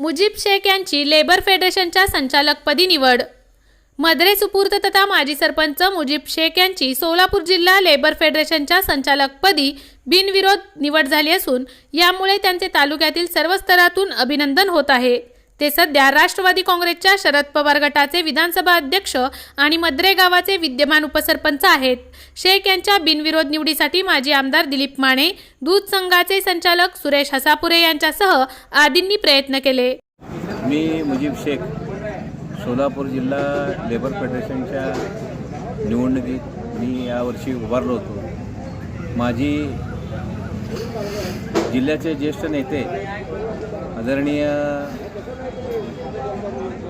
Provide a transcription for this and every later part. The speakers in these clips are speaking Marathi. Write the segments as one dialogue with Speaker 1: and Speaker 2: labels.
Speaker 1: मुजीब शेख यांची लेबर फेडरेशनच्या संचालकपदी निवड. मद्रे सुपूर्त तथा माजी सरपंच मुजीब शेख यांची सोलापूर जिल्हा लेबर फेडरेशनच्या संचालकपदी बिनविरोध निवड झाली असून यामुळे त्यांचे तालुक्यातील सर्व स्तरातून अभिनंदन होत आहे. ते सध्या राष्ट्रवादी काँग्रेसच्या शरद पवार गटाचे विधानसभा अध्यक्ष आणि मद्रे गावाचे विद्यमान उपसरपंच आहेत. शेख यांच्या बिनविरोध निवडीसाठी माजी आमदार दिलीप माने दूध संघाचे संचालक सुरेश हसापुरे यांच्यासह आदींनी प्रयत्न केले.
Speaker 2: मी मुजीब शेख सोलापूर जिल्हा लेबर फेडरेशनच्या निवडणुकीत मी यावर्षी उभारलो होतो. माझी जिल्ह्याचे ज्येष्ठ नेते आदरणीय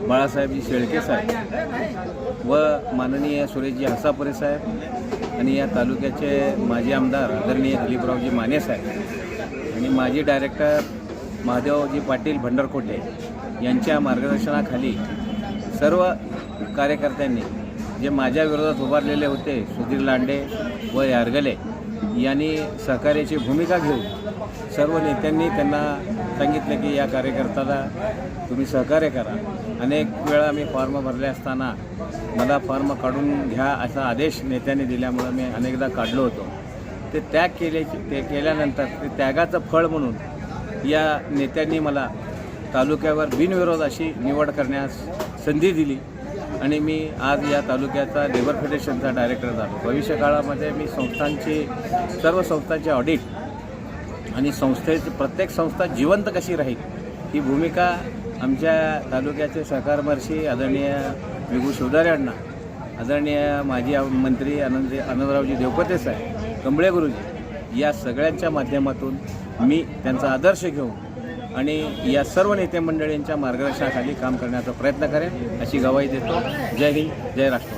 Speaker 2: बाळासाहेबजी शेळके साहेब व माननीय सुरेशजी हसापुरे साहेब आणि या तालुक्याचे माजी आमदार आदरणीय दिलीपरावजी माने साहेब आणि माजी डायरेक्टर महादेवजी पाटील भंडारकोटे यांच्या मार्गदर्शनाखाली सर्व कार्यकर्त्यांनी जे माझ्या विरोधात उभारलेले होते सुधीर लांडे व यारगले यांनी सहकार्याची भूमिका घेऊन सर्व नेत्यांनी त्यांना सांगितलं की या कार्यकर्त्याला तुम्ही सहकार्य करा. अनेक वेळा मी फॉर्म भरले असताना मला फॉर्म काढून घ्या असा आदेश नेत्यांनी दिल्यामुळं मी अनेकदा काढलो होतो. ते त्याग केले ते केल्यानंतर ते त्यागाचं फळ म्हणून या नेत्यांनी मला तालुक्यावर बिनविरोध अशी निवड करण्यास संधी दिली आणि मी आज या तालुक्याचा लेबर फेडरेशनचा डायरेक्टर झालो. भविष्य काळामध्ये मी संस्थांची सर्व संस्थांचे ऑडिट आणि संस्थेची प्रत्येक संस्था जिवंत कशी राहील ही भूमिका आमच्या तालुक्याचे सहकारमर्शी आदरणीय विभू शिवदारे अण्णा आदरणीय माजी मंत्री आनंद आनंदरावजी देवपते साहेब कंबळे गुरुजी या सगळ्यांच्या माध्यमातून मी त्यांचा आदर्श घेऊन आणि या सर्व नेते मंडळींच्या मार्गदर्शनाखाली काम करण्याचा प्रयत्न करेन अशी गवाही देतो. जय हिंद जय राष्ट्र